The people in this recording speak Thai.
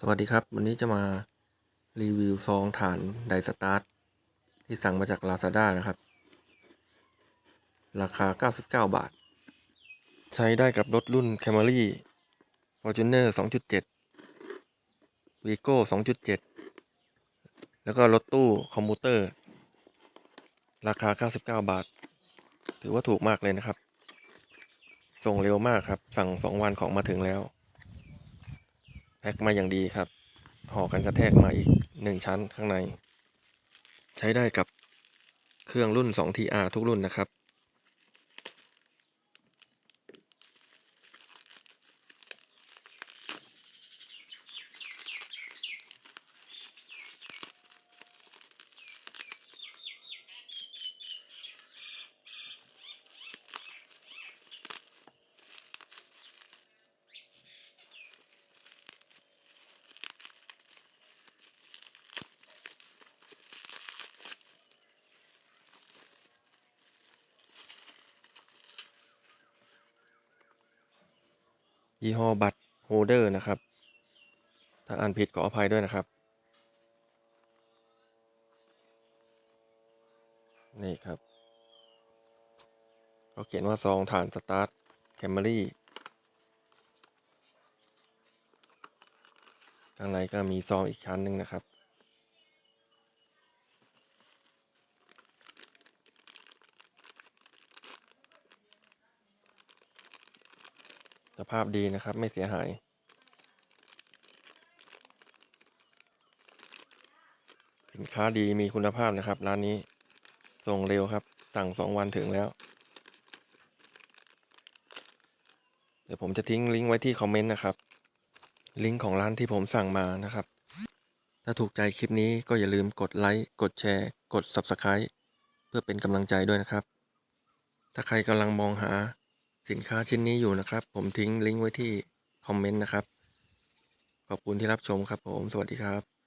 สวัสดีครับ วันนี้จะมารีวิวซองฐานไดสตาร์ทที่สั่งมาจาก Lazada นะครับ ราคา 99 บาท ใช้ได้กับรถรุ่น Camry Fortuner 2.7 Vigo 2.7 แล้วก็รถตู้คอมมูเตอร์ ราคา 99 บาท ถือว่าถูกมากเลยนะครับ ส่งเร็วมากครับ สั่ง 2 วันของมาถึงแล้ว แพ็คมาอย่างดีครับห่อกันกระแทกมาอีกหนึ่งชั้นข้างใน ใช้ได้กับเครื่องรุ่น 2TR ทุกรุ่นนะครับ ยี่ห้อบัตรโฮเดอร์นะครับ ถ้าอ่านผิดขออภัยด้วยนะครับ นี่ครับเขาเขียนว่าซองฐานสตาร์ทแคมเมรี่ข้างในก็มีซองอีกชั้นหนึ่งนะครับ สภาพดีนะครับไม่เสียหาย สินค้าดีมีคุณภาพนะครับ ร้านนี้ส่งเร็วครับ สั่งสองวันถึงแล้ว เดี๋ยวผมจะทิ้งลิงก์ไว้ที่คอมเมนต์นะครับ ลิงก์ของร้านที่ผมสั่งมานะครับ ถ้าถูกใจคลิปนี้ก็อย่าลืมกดไลค์กดแชร์ กด Subscribe เพื่อเป็นกำลังใจด้วยนะครับ ถ้าใครกำลังมองหา สินค้าชิ้นนี้อยู่นะครับ ผมทิ้งลิงก์ไว้ที่คอมเมนต์นะครับ ขอบคุณที่รับชมครับผม สวัสดีครับ